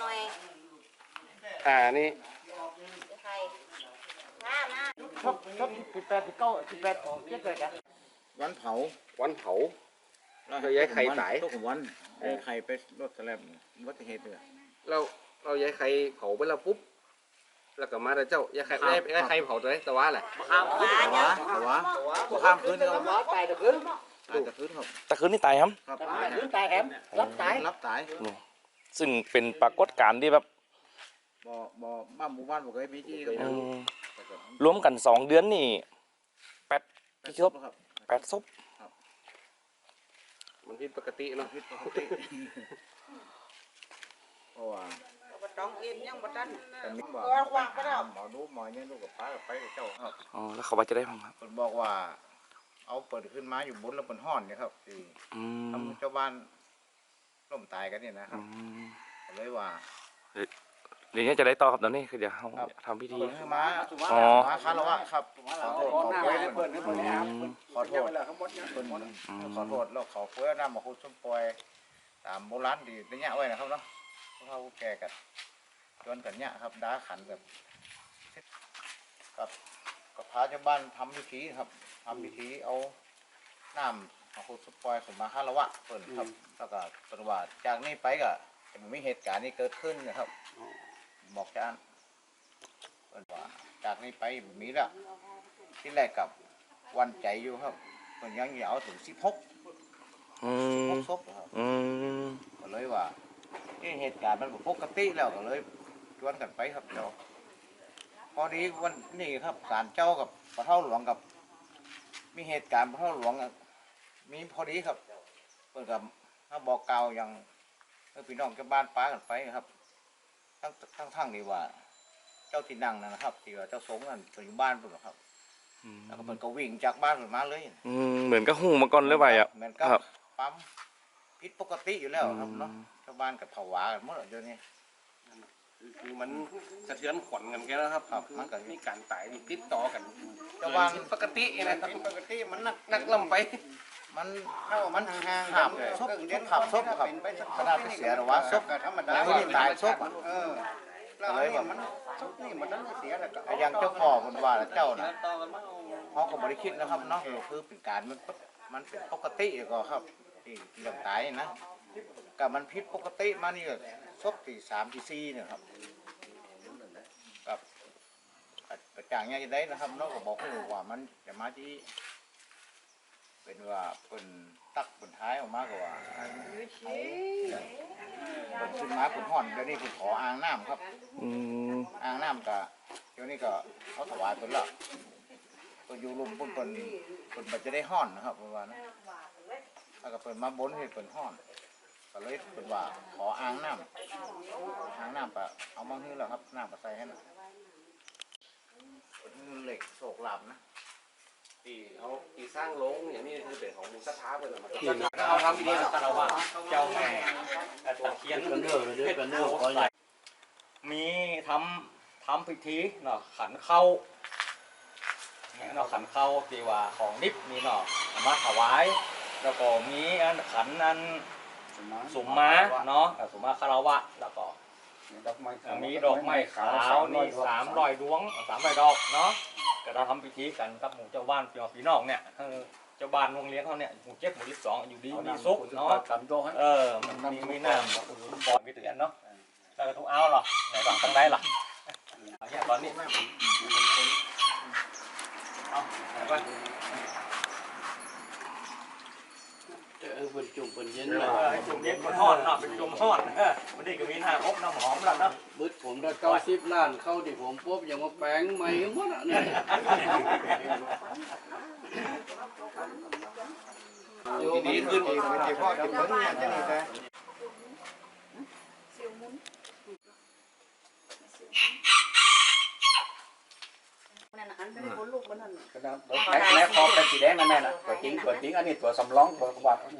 หน่อยอ่านี่ใครมามาชอบชอบสิบแปดสิบเก้าสิบแปดเจ็ดเลยกันวันเผาวันเผาเราย้ายไข่ตายทุกวันย้ายไข่ไปรถแสลบอุบัติเหตุเลยเราเราย้ายไข่เผาไปแล้วปุ๊บแล้วก็มาแต่เจ้าย้ายไข่ย้ายย้ายไข่เผาตัวไหนตะวันแหละข้ามหวานเนาะแต่ว่าบ่ข้ามคืนครับว่าตายตะคืนตายแต่คืนครับตะคืนนี่ตายครับครับตายคืนตายแถมรับตายรับตาย ซึ่งเป็นปรากฏการณ์ที่แบบบ่บ่บ้านหมู่บ้านบ่เคยมีที่ครับอืมแต่ก็รวมกันสองเดือนนี่แปดแต่กี่ศพครับ แปดศพมันผิดปกติเนาะผิดปกติเพราะว่าต้องกินยังบ่ทันแต่มีว่าหมอดูหมอเนี่ยลูกกับป้ากับไปกับเจ้าครับอ๋อแล้วเขาว่าจะได้พังครับเพิ่นบอกว่า เอาเปิดขึ้นมาอยู่บนแล้วเปิดห้อนเนี่ยครับที่อืมทำเจ้าบ้าน ล่มตายกันเนี่ยนะครัอืบมก็เลยว่าเดี๋ยวนี้จะได้ต่อครับตอนนี้คือเดี๋ยวเขาครับทำพิธีเปิดขึ้นมาอ๋อมาคารวะครับขอโทษขอโทษเปิดให้เปิดแล้วขอโทษเพิ่นขอโทษแล้วขอเพื่อน้ำมาคุณสมปอยตามโบราณดีระยะไว้นะครับเนาะพวกเขาแก่กันจนกันเนี่ยครับด้าขันแบบกับกับพระเจ้าบ้านทำพิธีครับทำพิธีเอาน้ำ มาคุณสมปอยขึ้นมาคารวะเพิ่นครับ แล้วก็ปฏิบัติจากนี้ไปก็จะไม่มีเหตุการณ์นี้เกิดขึ้นนะครับ บอกจานเพิ่นว่าจากนี้ไปบ่มีแล้วที่แรกกับวันใจอยู่ครับเพิ่นยังอยากเอาถึงสิบหกอืมหกศพครับอืมก็เลยว่าเอ๊ะเหตุการณ์มันบ่ปกติแล้วก็เลยชวนกันไปครับเจ้าพอดีวันนี้ครับศาลเจ้ากับพระเท่าหลวงกับ มีเหตุการณ์พระเท่าหลวงอะ มีพอดีครับเพิ่นกับถ้าบอกกล่าวอย่างเออพี่น้องเจ้าบ้านป้ากันไปครับ ทั้งทั้งทั้งนี่ว่า เจ้าที่นั่งนั่นนะครับที่ว่าเจ้าสงฆ์นั่นเพิ่นอยู่บ้านเพิ่นหรอกครับแล้วก็เพิ่นก็วิ่งจากบ้านเพิ่นมาเลยอืมเหมือนกับหูมาก่อนหรือเปล่าอะเหมือนกับครับปั๊มผิดปกติอยู่แล้วครับอืมเนาะชาวบ้านกับผวากันหมดแล้วเดี๋ยวนี้คือมันสะเทือนขวัญกันแค่นะครับครับมันก็มีการตายนี่ติดต่อกันชาวบ้านผิดปกตินะผิดปกติมันนักนักล่ำไป มันเข้ามันห่างๆขับศพขับศพครับขนาดไปเสียหรอวะศพธรรมดาแล้วที่ตายศพอะเออแล้วอันนี้มันชุดนี่มันนั้นเสียแล้วก็ไอ้อยังเจ้าพ่อคนว่าแล้วเจ้าน่ะเขาก็บริคิดนะครับเนาะคือเป็นการมันมันเป็นปกติก็ครับที่เรื่องตายนะกับมันผิดปกติมานี่ก็ศพที่สามที่สี่เนี่ยครับกับกระจ่างเนี่ยจะได้นะครับเนอกก็บอกให้ว่ามันจะมาที่ เป็นว่าเป็นตักเป็นท้ายออกมากกว่าเป็นขึ้นมาเป็นห่อนเดี๋ยวนี้เป็นขออ่างน้ำครับอืมอ่างน้ำก็เดี๋ยวนี้ก็เขาถวายเป็นละเป็นอยู่รุมเป็นเป็นเป็นมันจะได้ห่อนนะครับประมาณนั้นแล้วก็เป็นมาบนให้เป็นห่อนก็เลยเป็นว่าขออ่างน้ำอ่างน้ำก็เอามาให้แล้วครับน้ำก็ใส่ให้หน่อยเป็นเหล็กโศกหลับนะ ที่เขาที่สร้างโรงอย่างนี้คือเป็นของศรัทธาเพิ่นเอามาที่เขาทำพิธีคาราวะเจ้าแม่ตะเคียนกันเด้อเด้อกันเด้อขอใหญ่มีทำทำพิธีเนาะขันเข้าเนาะขันเข้าที่ว่าของนิบมีเนาะเอามาถวายแล้วก็มีอันขันอันสุมมาเนาะสุมมาคาราวะแล้วก็มีดอกไม้ขาวนี่สามรอยดวงสามรอยดอกเนาะ ก็เราทำพิธีกันกับหมู่เจ้าบ้านพี่น้องพี่น้องเนี่ยเออเจ้าบ้านวงเลี้ยงเขาเนี่ยหมู่เจ็ดหมู่ที่สองอยู่ดีมีสุขเนาะเออมันมีมีน้ำปล่อยมีเตือนเนาะแล้วก็ทุกเอาหรอไหนบ้างตั้งได้หรอเอาเนี่ยตอนนี้เอาไหนบ้างเออเป็นจุ่มเป็นเย็นเอเลยอให้จุ่มเย็นบนห้อนเนาะเป็นจุ่มห้อนเออวันนี้ก็มีน้ำอบน้ำหอมแล้วเนาะ บึดผมได้เก้าสิบล้านเข้าดิผมปุ๊บยังมาแปลงใหม่หมดอะเนี่ยทีนี้ขึ้นอีกเป็นที่พ่อที่เพิ่งเนี่ยจะนี่แต่นั่นน่ะอันเป็นคนลูกมันนั่นน่ะแม่คอเป็นสีแดงนั่นแน่น่ะตัวจริงตัวจริงอันนี้ตัวสำรองตัววัดเป็น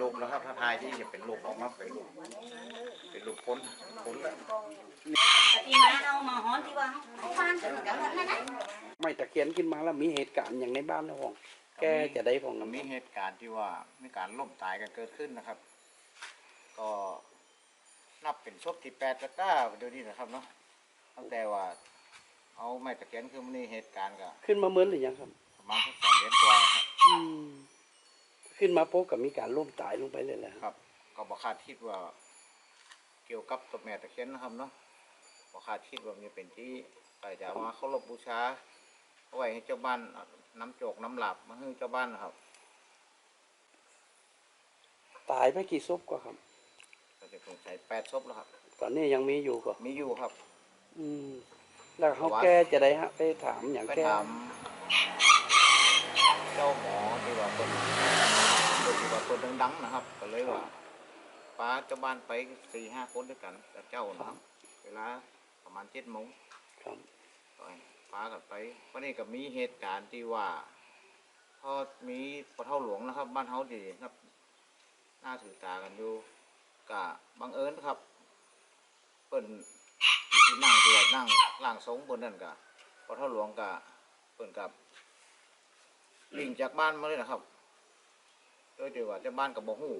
ลูกแล้วครับ ถ้าทายที่จะเป็นลูกออกมาเป็นลูกเป็นลูกคนคนแล้วที่มาเอามาหอนที่ว่าเขาบ้านกันกันนั่นนะไม่ตะเคียนขึ้นมาแล้วมีเหตุการณ์อย่างในบ้านแล้วของแกจะได้ของมีเหตุการณ์ที่ว่ามีการล่มตายกันเกิดขึ้นนะครับ ก็นับเป็นศพที่แปดก็ต้าเดี๋ยวนี้นะครับเนาะตั้งแต่ว่า เอาไม้ตะเคียนคือมันนี่เหตุการณ์ก็ขึ้นมาเหมือนหรือยังครับประมาณสักสองเดือนกว่าครับอืม ขึ้นมาพบกับมีการล่มตายลงไปเลยแหละครับ ก็บอกคาดคิดว่า เกี่ยวกับตัวแม่ตะเคียนนะครับเนาะบอกคาดคิดว่ามันจะเป็นที่ใครจะเอามาเคารพบูชาเอาไว้ให้เจ้าบ้านน้ำโจกน้ำหลับมาให้เจ้าบ้านนะครับ ตายไปกี่ศพก็ครับก็จะสงสัยแปดศพแล้วครับ ตอนนี้ยังมีอยู่ก็มีอยู่ครับ อืม แล้วเขาแก้จะได้ฮะไปถามอย่างไปแก้ ถามเจ้าหมอที่ว่าเป็นคนที่ ว่าคนดังๆนะครับ ก็เลยว่าป้าเจ้าบ้านไปสี่ห้าคนด้วยกันกับเจ้านะครับ เวลาประมาณเจ็ดโมงครับก็ให้ป้ากันไปวันนี้ก็มีเหตุการณ์ที่ว่าพอมีปะเท่าหลวงนะครับ บ้านเฮาดีครับหน้าถือตากันอยู่กะบังเอิญครับเปิ้นอยู่ที่นั่งที่ว่านั่งล่างทรงบนนั่นกะปะเท่าหลวงกะเปิ้นกับวิ่งจากบ้านมาเลยนะครับ โดยที่ว่าเจ้าบ้านกับบ่ฮู้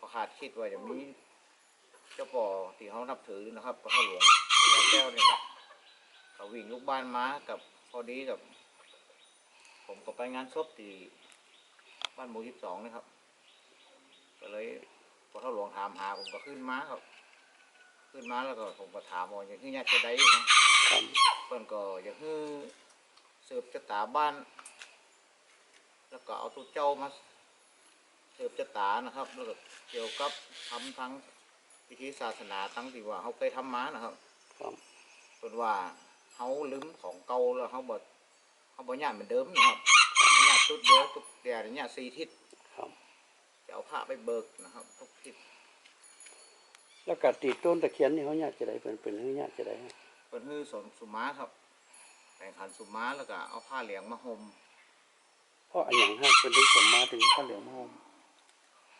ประคาดคิดว่าจะมีเจ้าป่อที่เขานับถือนะครับปะเท่าหลวงแล้วแก้วนี่แหละเขาวิ่งลูกบ้านม้ากับพอดีกับ ผมก็ไปงานศพที่บ้านหมู่สิบสองนะครับก็เลยพอเท่าหลวงถามหาผมก็ขึ้นม้าครับ ขึ้นม้าแล้วก็ผมก็ถามว่าอย่างที่ญาติจะได้นะเพื่อนก็อย่างที่สืบชะตาบ้าน แล้วก็เอาตัวเจ้ามา สืบชะตานะครับแล้วก็เกี่ยวกับทำทั้งพิธีศาสนาทั้งที่ว่าเขาเคยทำมานะครับครับเป็นว่าเขาลืมของเก่าแล้วเขาบดเขาบดย่านเหมือนเดิมนะครับย่านตุดเดียวตุกเดียวย่านสี่ทิศครับจะเอาผ้าไปเบิกนะครับ ทุกทิศแล้วก็ติดต้นตะเคียนนี่เขาอยากจะได้เป็นเป็นเขาอยากจะได้ฮะเป็นฮือสนสุมาครับแต่งขันสุมาแล้วก็เอาผ้าเหลืองมาห่มเพราะอันอย่างฮะเป็นถึงสมมาถึงข้าวเหลืองห้อม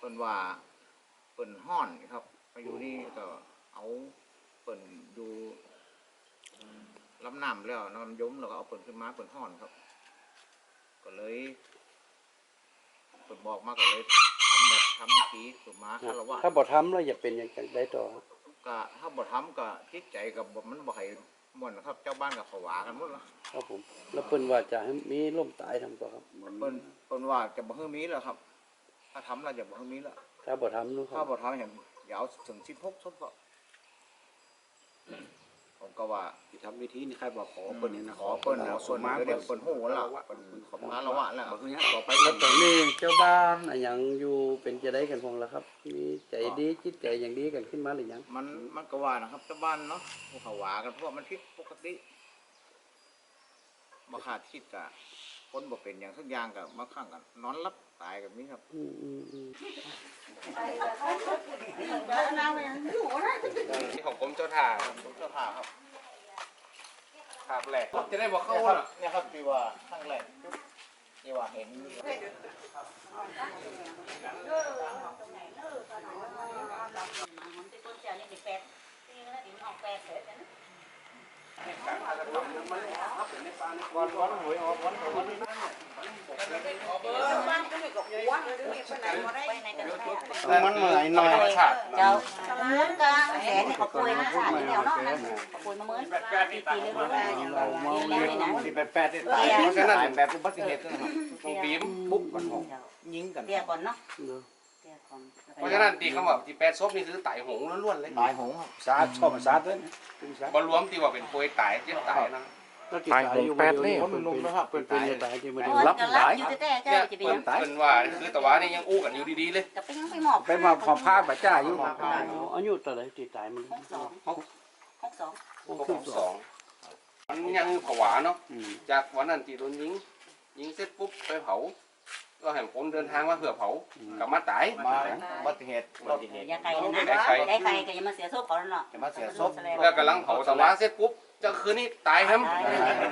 เป็นว่าเป็นห้อนครับมาอยู่นี่ก็เอาเป็นดูลำน้ำแล้วน้ำยมแล้วก็เอาเปิ่นขึ้นมาเปิ่นห้อนครับ ก็เลยเปิ่นบอกมาก็เลยทำแบบทำวิธีสุมาคารวะถ้าบ่ทำแล้วอย่าเป็นอย่างจังได้ต่อฮะก็ถ้าบ่ทำก็จิตใจกับบ่มันบ่ให้ม่วนนะครับ เจ้าบ้านกับผวากันหมดแล้วครับผม แล้วเปิ้นว่าจะให้มีล่มตายทำต่อครับเพิ่นเพิ่นว่าจะบ่ให้มีแล้วครับ ถ้าทำแล้วจะบ่ให้มีแล้วถ้าบ่ทำนู่นคถ้ารับบ่ทำอย่างอย่าเอาถึง16ศพก็ผมก็ว่า ที่ทำวิธีนี่ใครบอกขอเปิ้นนี่นะขอเพิ่นนะขอเพิ่นมาเดี๋ยวเพิ่นฮู้แล้วเพิ่นขอมาละวะแล้วบอกคือเนี้ยต่อไปแล้วตอนนี้เจ้าบ้านอันอย่างอยู่เป็นจะได้กันพงแล้วครับ มีใจดีจิตใจอย่างดีกันขึ้นมาหรือยังมันมันก็ว่านะครับเจ้าบ้านเนาะบ่เขาว่ากันเพราะว่ามันผิดปกติบ่คาดคิดกะคนบ่เป็นอย่างสักอย่างก็มาข้างกันนอนหลับ ตายกับนี้ครับอืมอืมอืมที่ของกรมเจ้าท่าครับผมเจ้าท่าครับครับแหลกจะได้บอกเข้าเนี่ยครัน่ะบเนี่ยครับที่ว่าข้างแรกจุดที่ว่าเห็น มันเหนื่อยหน่อยเจ้าเหมือนกันแสนนี่เขาป่วยมาสามแล้วเนาะเขาป่วยมาเหมือนปีปีเลยว่าแล้วนี่นะที่แปดแปดเนี่ยเพราะฉะนั้นแบบอุบัติเหตุนะครับตรงบีมปุ๊บกันหกยิงกันเดี๋ยวก่อนเนาะเนอะเดี๋ยวก่อนเพราะฉะนั้นตีคำว่าที่แปดซบนี่คือไต่หงล้วนๆเลยตายหงครับสาดชอบสาดเลยถึงสาดบรรวมที่ว่าเป็นป่วยตายเจ็บตายนะแล้ว ติดตายตายหงอยู่แปดเลยเพิ่นเป็นเป็นเป็นจะตายที่มาดูรับรับอยู่แต่เจ้าเนี่ยจะไปเพิ่ยันงเพิ่นว่าคือแต่ว่านี่ยังอู้กันอยู่ดีๆเลยจะไปยังไปหมอบไปมาขอผ้าบาจ้าอยู่อ๋ออายุต่อไหนติดตายมันหกสองหกสองพวกผมสองมันยังผวาเนาะอืมจากวันนั้นที่โดนยิงยิงเสร็จปุ๊บไปเผาก็ให้คนเดินทางมาเพื่อเผากลับมาตายมาอุบัติเหตุอุบัติเหตุยาไก่นะได้ไก่ก็ยังมาเสียโซ่ก่อนเนาะจะมาเสียศพแล้วกำลังเผาสวาเสร็จปุ๊บ เจะคืนนี้ตายครับ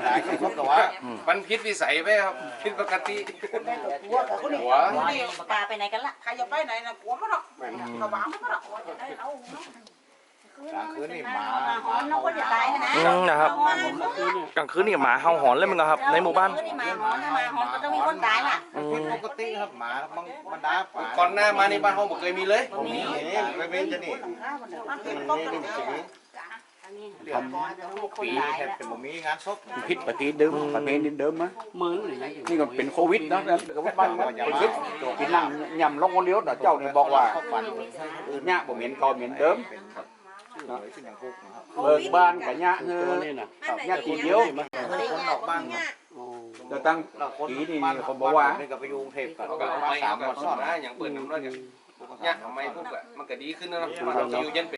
ตายศพแต่ว่ามันพิษวิสัยไปครับพิษปกติหัวหัวปลาไปไหนกันล่ะใครจะไปไหนนะกลัวมันหรอกกระบะมันหรอกจะได้เอากลางคืนนี่หมาหอนน้องคนจะตายนะนะครับกลางคืนนี่หมาเห่าหอนเลยมั้งครับ ในหมู่บ้านหมาหอนถ้าหมาหอนก็ต้องมีคนตายล่ะอืผิดมปกติครับหมาบางบรรดาป่าก่อนหน้ามาในบ้านห้องบ่เคยมีเลยมีเองไปเป็นจะนี่ นี่นี่นี่สีเดือนปีแทบจะบ่มีงานศพผิดประเพณีเดิมประเพณีเดิมมั้ยหมื่นหรือยังนี่ก็เป็นโควิดนะแล้วก็บ้านมันเป็นซึกกินนั่งยำลงคนเดียวแต่เจ้าเนี่ยบอกว่าเขาฝันเนี่ยบ่เหม็นเก่าเหม็นเดิมชื่อเลยชื่ออย่างพวกนะครับเบิกบ้านกับเนี่ยเอตัวอนี้น่ะเนี่ยทีเดียวคนนอกบ้านอ๋อแต่ตั้งแล้วคนปีนี่บ้านเขาบอกว่านี่ก็ไปอยู่กรุงเทพกันเอาก็เอามาไม้สาเอามก็วันสซ้ออนนนะอย่างเปิดน้ำร้อนกันเนี่ยทำไมพวกอะมันก็ดีขึ้นนะมันก็อยู่เย็นเป็น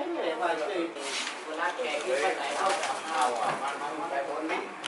ยว่าเจอเวลาแขกที่ไปไหนเขาจะเอาอะมันมันไปบนนี้